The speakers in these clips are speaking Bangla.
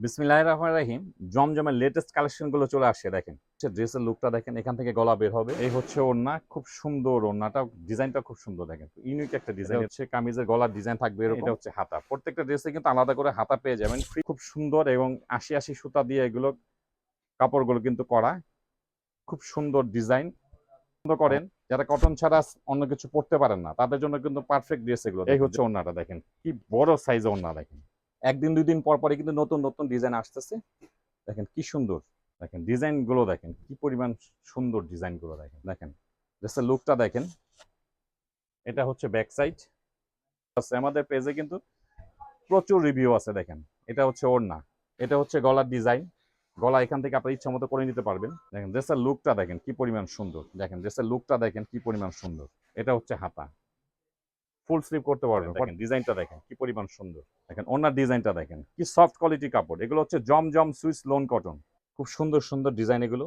বিসমিল্লাহ রহমান রাহিম জমজমের লেটেস্ট কালেকশনগুলো চলে আসছে দেখেন। ড্রেসের লুকটা দেখেন এখান থেকে গলা বের হবে। এই হচ্ছে ওড়না খুব সুন্দর ওড়নাটা ডিজাইনটা খুব সুন্দর দেখেন। ইউনিক একটা ডিজাইন হচ্ছে কামিজের গলার ডিজাইন থাকবে এরকম। এটা হচ্ছে হাতা। প্রত্যেকটা ড্রেসে কিন্তু আলাদা করে হাতা পেয়ে যাবেন। খুব সুন্দর এবং আশি আশি সুতা দিয়ে এগুলো কাপড়গুলো কিন্তু করা। খুব সুন্দর ডিজাইন পছন্দ করেন যারা কটন ছাড়া অন্য কিছু পড়তে পারেন না তাদের জন্য কিন্তু পারফেক্ট ড্রেস এগুলো এই হচ্ছে ওড়নাটা দেখেন। কি বড় সাইজ ওড়না দেখেন। একদিন দুই দিন পর পরে কিন্তু নতুন নতুন ডিজাইন আসতেছে। দেখেন কি সুন্দর। দেখেন ডিজাইনগুলো দেখেন, কি পরিমাণ সুন্দর ডিজাইনগুলো দেখেন। দেখেন ড্রেসের লুকটা দেখেন। এটা হচ্ছে ব্যাক সাইড আমাদের পেজে কিন্তু প্রচুর রিভিউ আছে, দেখেন। এটা হচ্ছে ওড়না। এটা হচ্ছে গলার ডিজাইন গলা এখান থেকে আপনার ইচ্ছা মতো করে নিতে পারবেন। দেখেন ড্রেসের লুকটা দেখেন, কি পরিমাণ সুন্দর। দেখেন ড্রেসের লুকটা দেখেন, কি পরিমাণ সুন্দর। এটা হচ্ছে হাতা। ফুল স্লিভ করতে পারবেন। ডিজাইনটা দেখেন কি পরিমাণ সুন্দর। দেখেন ওনার ডিজাইনটা দেখেন কি সফট কোয়ালিটি কাপড়। এগুলো হচ্ছে জমজম সুইস লোন কটন খুব সুন্দর সুন্দর ডিজাইন এগুলো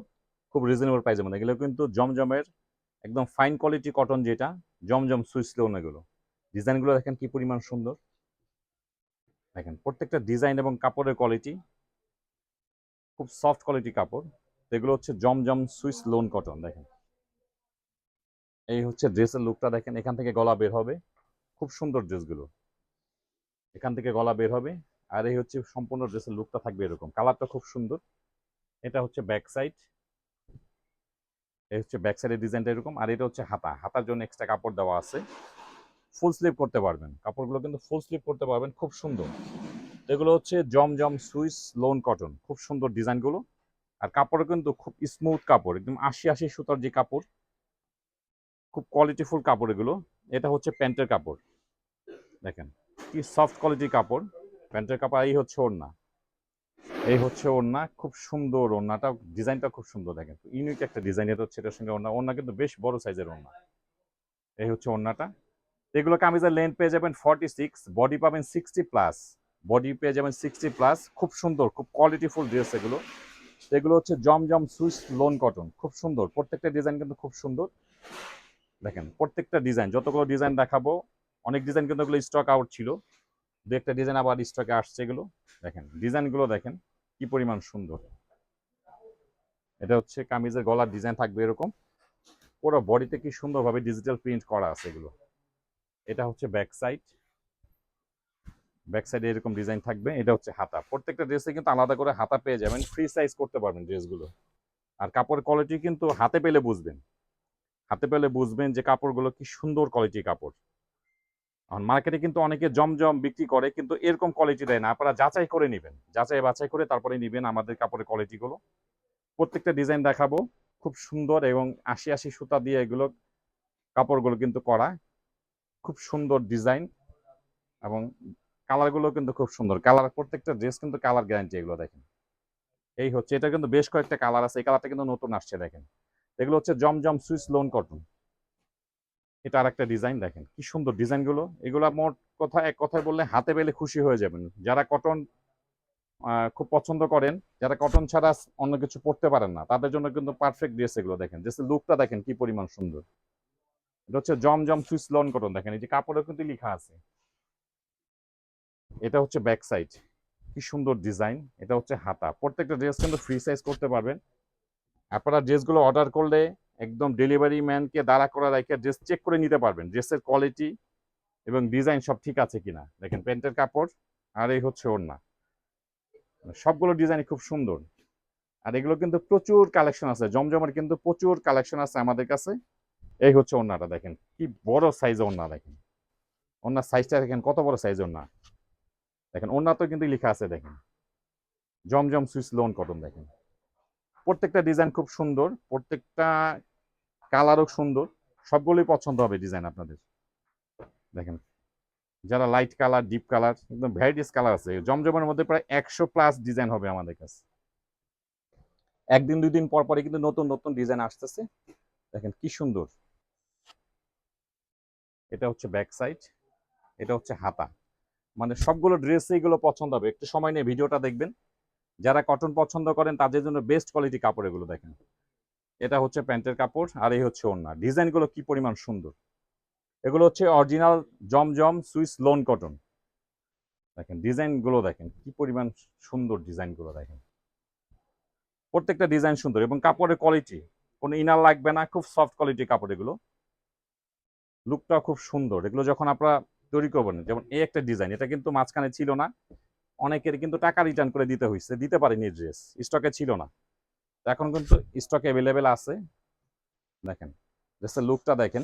খুব রিজনেবল প্রাইসের মধ্যে। এগুলো কিন্তু জমজমের একদম ফাইন কোয়ালিটি কটন যেটা জমজম সুইস লোন এগুলো। ডিজাইনগুলো দেখেন কি পরিমাণ সুন্দর। দেখেন প্রত্যেকটা ডিজাইন এবং কাপড়ের কোয়ালিটি খুব সফট কোয়ালিটি কাপড়। এগুলো হচ্ছে জমজম সুইস লোন কটন দেখেন। এই হচ্ছে ড্রেসের লুকটা দেখেন এখান থেকে গলা বের হবে। খুব সুন্দর ড্রেসগুলো। এখান থেকে গলা বের হবে। আর এই হচ্ছে সম্পূর্ণ ড্রেসের লুকটা থাকবে এরকম। কালারটা খুব সুন্দর। এটা হচ্ছে ব্যাক সাইড এই হচ্ছে ব্যাক সাইডের ডিজাইনটা এরকম। আর এটা হচ্ছে হাতা। হাতার জন্য এক্সট্রা কাপড় দেওয়া আছে। ফুল স্লিভ করতে পারবেন। কাপড়গুলো কিন্তু ফুল স্লিভ করতে পারবেন। খুব সুন্দর। এগুলো হচ্ছে জমজম সুইস লোন কটন। খুব সুন্দর ডিজাইনগুলো। আর কাপড় কিন্তু খুব স্মুথ কাপড়। একদম আশি আশি সুতার যে কাপড়, খুব কোয়ালিটিফুল কাপড় এগুলো। এটা হচ্ছে প্যান্টের কাপড়। দেখেন, কি সফট কোয়ালিটির কাপড়। প্যান্টের কাপড়, এই হচ্ছে ওড়না। এই হচ্ছে ওড়না, খুব সুন্দর ওড়নাটা, ডিজাইনটা খুব সুন্দর দেখেন। ইউনিক একটা ডিজাইন, এটা হচ্ছে এটার সঙ্গে ওড়না। ওড়না কিন্তু বেশ বড় সাইজের ওড়না। এই হচ্ছে ওড়নাটা। এগুলো কামিজের লেন্থ পেয়ে যাবেন ফর্টি সিক্স বডি পাবেন সিক্সটি প্লাস বডি পেয়ে যাবেন সিক্সটি প্লাস খুব সুন্দর, খুব কোয়ালিটিফুল ড্রেস এগুলো। এগুলো হচ্ছে জমজম সুইস লোন কটন, খুব সুন্দর। প্রত্যেকটা ডিজাইন কিন্তু খুব সুন্দর। দেখেন, প্রত্যেকটা ডিজাইন যতগুলো ডিজাইন দেখাবো অনেক ডিজাইন কিন্তু এগুলো স্টক আউট ছিল। দু একটা ডিজাইন আবার স্টকে আসছে এগুলো। দেখেন ডিজাইনগুলো দেখেন, কি পরিমাণ সুন্দর। এটা হচ্ছে কামিজের গলার ডিজাইন থাকবে এরকম। পুরো বডিতে কি সুন্দরভাবে ডিজিটাল প্রিন্ট করা আছে এগুলো। এটা হচ্ছে ব্যাক সাইড ব্যাক সাইডে এরকম ডিজাইন থাকবে। এটা হচ্ছে হাতা। প্রত্যেকটা ড্রেসে কিন্তু আলাদা করে হাতা পেয়ে যাবেন। ফ্রি সাইজ করতে পারবেন ড্রেসগুলো আর কাপড়ের কোয়ালিটি কিন্তু হাতে পেলে বুঝবেন। হাতে পেলে বুঝবেন যে কাপড়গুলো কি সুন্দর কোয়ালিটির কাপড়। এখন মার্কেটে কিন্তু অনেকে জমজম বিক্রি করে, কিন্তু এরকম কোয়ালিটি দেয় না। আপনারা যাচাই করে নেবেন। যাচাই বাছাই করে তারপরে নেবেন আমাদের কাপড়ের কোয়ালিটিগুলো প্রত্যেকটা ডিজাইন দেখাবো। খুব সুন্দর এবং আশি আশি সুতা দিয়ে এগুলো কাপড়গুলো কিন্তু করা। খুব সুন্দর ডিজাইন এবং কালারগুলো কিন্তু খুব সুন্দর। কালার প্রত্যেকটা ড্রেস কিন্তু কালার গ্যারান্টি এগুলো দেখেন। এই হচ্ছে, এটা কিন্তু বেশ কয়েকটা কালার আছে। এই কালারটা কিন্তু নতুন আসছে, দেখেন। এগুলো হচ্ছে জমজম সুইস লোন কটন এটা আর একটা ডিজাইন দেখেন, কি সুন্দর ডিজাইনগুলো এগুলো মোট কথা, এক কথায় বললে হাতে পেলে খুশি হয়ে যাবেন। যারা কটন খুব পছন্দ করেন, যারা কটন ছাড়া অন্য কিছু পড়তে পারেন না, তাদের জন্য কিন্তু পারফেক্ট ড্রেস এগুলো দেখেন। ড্রেসের লুকটা দেখেন কি পরিমাণ সুন্দর। এটা হচ্ছে জমজম সুইস লন কটন দেখেন, এই যে কাপড়ে কিন্তু লেখা আছে। এটা হচ্ছে ব্যাক সাইড কি সুন্দর ডিজাইন এটা হচ্ছে হাতা। প্রত্যেকটা ড্রেস কিন্তু ফ্রি সাইজ করতে পারবেন। আপনারা ড্রেসগুলো অর্ডার করলে একদম ডেলিভারি ম্যানকে দাঁড়া করা, রেখে ড্রেস চেক করে নিতে পারবেন। ড্রেসের কোয়ালিটি এবং ডিজাইন সব ঠিক আছে কিনা। দেখেন প্যান্টের কাপড় আর এই হচ্ছে ওড়না। সবগুলো ডিজাইন খুব সুন্দর। আর এগুলো কিন্তু প্রচুর কালেকশন আছে। জমজমের কিন্তু প্রচুর কালেকশন আছে আমাদের কাছে। এই হচ্ছে ওড়নাটা, দেখেন। কি বড় সাইজ ওড়না, দেখেন। ওড়নার সাইজটা দেখেন, কত বড় সাইজ ওড়না। দেখেন ওড়না তো কিন্তু লেখা আছে, দেখেন। জমজম সুইস লোন কটন দেখেন। প্রত্যেকটা ডিজাইন খুব সুন্দর। প্রত্যেকটা কালারও সুন্দর, সবগুলোই পছন্দ হবে ডিজাইন আপনাদের। দেখেন, যারা লাইট কালার ডিপ কালার একদম ভ্যারাইটিস কালার আছে, জমজমের মধ্যে প্রায় একশো প্লাস ডিজাইন হবে আমাদের কাছে। একদিন, দুই দিন পর পরে কিন্তু নতুন নতুন ডিজাইন আসতেছে। দেখেন কি সুন্দর। এটা হচ্ছে ব্যাক সাইড এটা হচ্ছে হাতা। মানে সবগুলো ড্রেস এইগুলো পছন্দ হবে। একটু সময় নিয়ে ভিডিওটা দেখবেন। যারা কটন পছন্দ করেন, তাদের জন্য বেস্ট কোয়ালিটি কাপড় এগুলো দেখেন। এটা হচ্ছে প্যান্টের কাপড় আর এই হচ্ছে ওড়না। ডিজাইনগুলো কি পরিমাণ সুন্দর? এগুলো হচ্ছে original Zamzam Swiss lawn cotton. দেখেন, ডিজাইনগুলো দেখেন, কি পরিমাণ সুন্দর ডিজাইনগুলো দেখেন। প্রত্যেকটা ডিজাইন সুন্দর এবং কাপড়ের কোয়ালিটি কোনো ইনার লাগবে না, খুব সফট কোয়ালিটি কাপড় এগুলো। লুকটা খুব সুন্দর। এগুলো যখন আপনারা তৈরি করবেন, যেমন এই একটা ডিজাইন, এটা কিন্তু মাঝখানে ছিল না, অনেকের কিন্তু টাকা রিটার্ন করে দিতে হয়েছে দিতে পারেনি ড্রেস স্টকে ছিল না। এখন কিন্তু স্টক অ্যাভেলেবেল আছে। দেখেন ড্রেসের লুকটা দেখেন।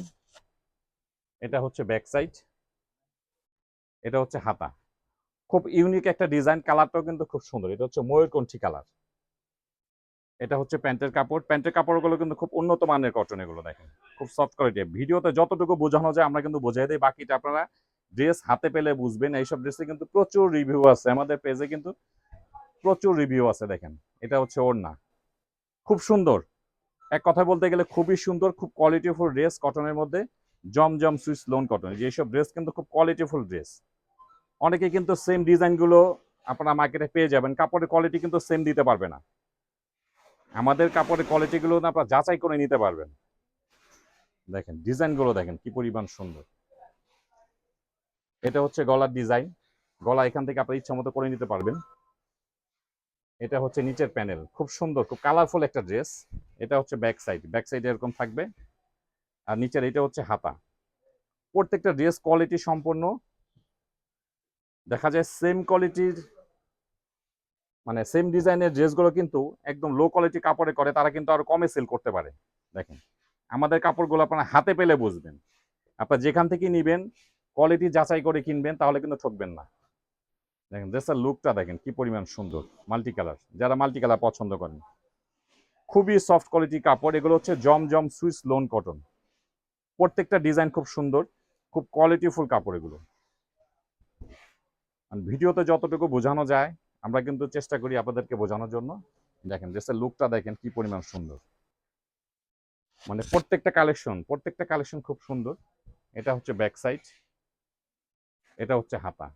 এটা হচ্ছে ব্যাক সাইড এটা হচ্ছে হাতা। খুব ইউনিক একটা ডিজাইন কালারটাও কিন্তু খুব সুন্দর। এটা হচ্ছে ময়ূরকণ্ঠী কালার এটা হচ্ছে প্যান্টের কাপড়। প্যান্টের কাপড়গুলো কিন্তু খুব উন্নত মানের কটন এগুলো, দেখেন। খুব সফট কোয়ালিটি ভিডিওতে যতটুকু বোঝানো যায় আমরা কিন্তু বোঝাই দিই। বাকিটা আপনারা ড্রেস হাতে পেলে বুঝবেন। এইসব ড্রেসে কিন্তু প্রচুর রিভিউ আছে। আমাদের পেজে কিন্তু প্রচুর রিভিউ আছে, দেখেন। এটা হচ্ছে ওড়না। খুব সুন্দর। এক কথা বলতে গেলে খুবই সুন্দর, খুব কোয়ালিটিফুল ড্রেস কটনের মধ্যে জমজম সুইস লোন কটন যেসব ড্রেস কিন্তু খুব কোয়ালিটিফুল ড্রেস অনেকে কিন্তু সেম ডিজাইনগুলো আপনারা মার্কেটে পেয়ে যাবেন, কাপড়ের কোয়ালিটি কিন্তু সেম দিতে পারবে না। আমাদের কাপড়ের কোয়ালিটিগুলো আপনারা যাচাই করে নিতে পারবেন। দেখেন ডিজাইনগুলো দেখেন, কি পরিমাণ সুন্দর। এটা হচ্ছে গলার ডিজাইন গলা এখান থেকে আপনার ইচ্ছা মতো করে নিতে পারবেন। এটা হচ্ছে নিচের প্যানেল। খুব সুন্দর, খুব কালারফুল একটা ড্রেস এটা হচ্ছে ব্যাক সাইড ব্যাক সাইড এরকম থাকবে। আর নিচের এটা হচ্ছে হাতা। প্রত্যেকটা ড্রেস কোয়ালিটি সম্পন্ন। দেখা যায় সেম কোয়ালিটির মানে সেম ডিজাইনের ড্রেসগুলো কিন্তু একদম লো কোয়ালিটি কাপড়ে করে, তারা কিন্তু আরও কমে সেল করতে পারে। দেখেন, আমাদের কাপড়গুলো আপনারা হাতে পেলে বুঝবেন। আপনার যেখান থেকে নিবেন কোয়ালিটি যাচাই করে কিনবেন, তাহলে কিন্তু ঠকবেন না। দেখেন ড্রেসের লুকটা দেখেন কি পরিমাণ সুন্দর মাল্টি কালার যারা মাল্টি কালার পছন্দ করেন। খুবই সফট কোয়ালিটি কাপড়, এগুলো হচ্ছে জমজম সুইস লোন কটন প্রত্যেকটা ডিজাইন খুব সুন্দর, খুব কোয়ালিটিফুল কাপড় এগুলো। ভিডিওতে যতটুকু বোঝানো যায়, আমরা কিন্তু চেষ্টা করি আপনাদেরকে বোঝানোর জন্য। দেখেন ড্রেসের লুকটা দেখেন কি পরিমাণ সুন্দর। মানে প্রত্যেকটা কালেকশন প্রত্যেকটা কালেকশন খুব সুন্দর। এটা হচ্ছে ব্যাক সাইড এটা হচ্ছে হাতা।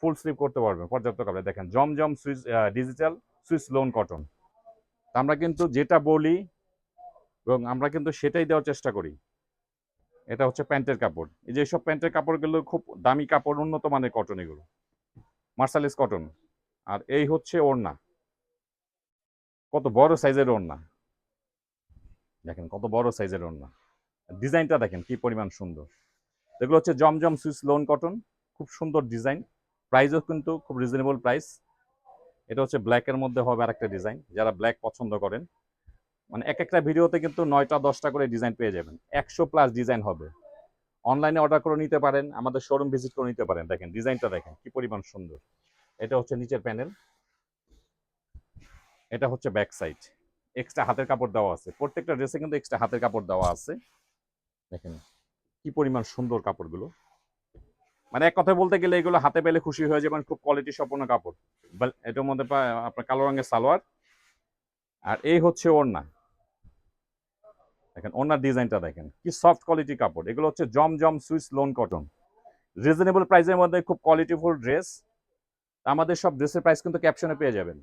ফুল স্লিপ করতে পারবেন পর্যাপ্ত কাপড়ে দেখেন, Zamzam Swiss digital Swiss lawn cotton আমরা কিন্তু যেটা বলি এবং আমরা কিন্তু সেটাই দেওয়ার চেষ্টা করি, এটা হচ্ছে প্যান্টের কাপড়। এই যে সব প্যান্টের কাপড়গুলো খুব দামি কাপড়, উন্নত মানের কটন এগুলো। মার্সালিস কটন আর এই হচ্ছে ওড়না। কত বড় সাইজের ওড়না। দেখেন, কত বড় সাইজের ওড়না। ডিজাইনটা দেখেন, কি পরিমাণ সুন্দর। এগুলো হচ্ছে জমজম সুইস লোন কটন খুব সুন্দর ডিজাইন প্রাইসও কিন্তু খুব রিজনেবল প্রাইস এটা হচ্ছে ব্ল্যাকের মধ্যে হবে আর একটা ডিজাইন যারা ব্ল্যাক পছন্দ করেন। মানে এক একটা ভিডিওতে কিন্তু নয়টা, দশটা করে ডিজাইন পেয়ে যাবেন। একশো প্লাস ডিজাইন হবে। অনলাইনে অর্ডার করে নিতে পারেন, আমাদের শোরুম ভিজিট করে নিতে পারেন। দেখেন ডিজাইনটা দেখেন, কি পরিমাণ সুন্দর। এটা হচ্ছে নিচের প্যানেল এটা হচ্ছে ব্যাক সাইড এক্সট্রা হাতের কাপড় দেওয়া আছে। প্রত্যেকটা ড্রেসে কিন্তু এক্সট্রা হাতের কাপড় দেওয়া আছে। দেখেন, কি পরিমাণ সুন্দর কাপড়গুলো। মানে এক কথা বলতে গেলে এগুলো হাতে পেলে খুশি হয়ে যাবেন, খুব কোয়ালিটি সম্পন্ন কাপড়। এটার মধ্যে আপনার কালো রঙের সালোয়ার। আর এই হচ্ছে ওড়না। দেখেন, ওড়নার ডিজাইনটা দেখেন, কি সফট কোয়ালিটি কাপড়। এগুলো হচ্ছে জম জম সুইস লোন কটন রিজনেবল প্রাইসের মধ্যে খুব কোয়ালিটিফুল ড্রেস আমাদের সব ড্রেসের প্রাইস কিন্তু ক্যাপশনে পেয়ে যাবেন।